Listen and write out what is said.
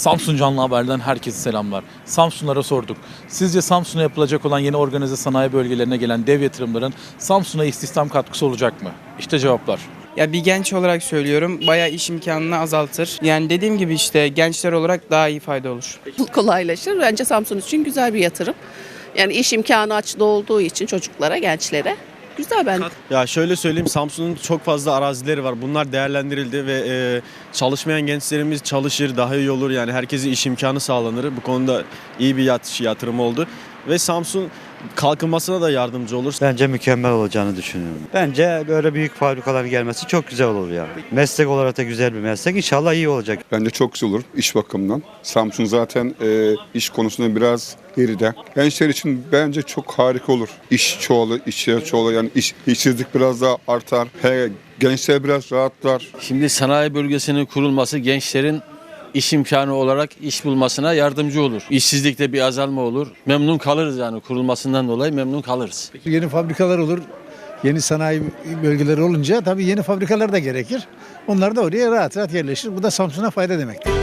Samsun Canlı Haber'den herkese selamlar. Samsunlara sorduk. Sizce Samsun'a yapılacak olan yeni organize sanayi bölgelerine gelen dev yatırımların Samsun'a istihdam katkısı olacak mı? İşte cevaplar. Ya bir genç olarak söylüyorum bayağı iş imkanını azaltır. Yani dediğim gibi işte gençler olarak daha iyi fayda olur. kolaylaşır. Bence Samsun için güzel bir yatırım. Yani iş imkanı açıda olduğu için çocuklara, gençlere güzel bence. Ya şöyle söyleyeyim Samsun'un çok fazla arazileri var. Bunlar değerlendirildi ve e, çalışmayan gençlerimiz çalışır, daha iyi olur. Yani herkese iş imkanı sağlanır. Bu konuda iyi bir yat- yatırım oldu. Ve Samsun kalkınmasına da yardımcı olur. Bence mükemmel olacağını düşünüyorum. Bence böyle büyük fabrikaların gelmesi çok güzel olur ya. Meslek olarak da güzel bir meslek. İnşallah iyi olacak. Bence çok güzel olur iş bakımından. Samsun zaten e, iş konusunda biraz geride. Gençler için bence çok harika olur. İş çoğalı, işçiler çoğalı yani iş, işsizlik biraz daha artar. He, gençler biraz rahatlar. Şimdi sanayi bölgesinin kurulması gençlerin iş imkanı olarak iş bulmasına yardımcı olur. İşsizlikte bir azalma olur. Memnun kalırız yani kurulmasından dolayı memnun kalırız. Yeni fabrikalar olur. Yeni sanayi bölgeleri olunca tabii yeni fabrikalar da gerekir. Onlar da oraya rahat rahat yerleşir. Bu da Samsun'a fayda demektir.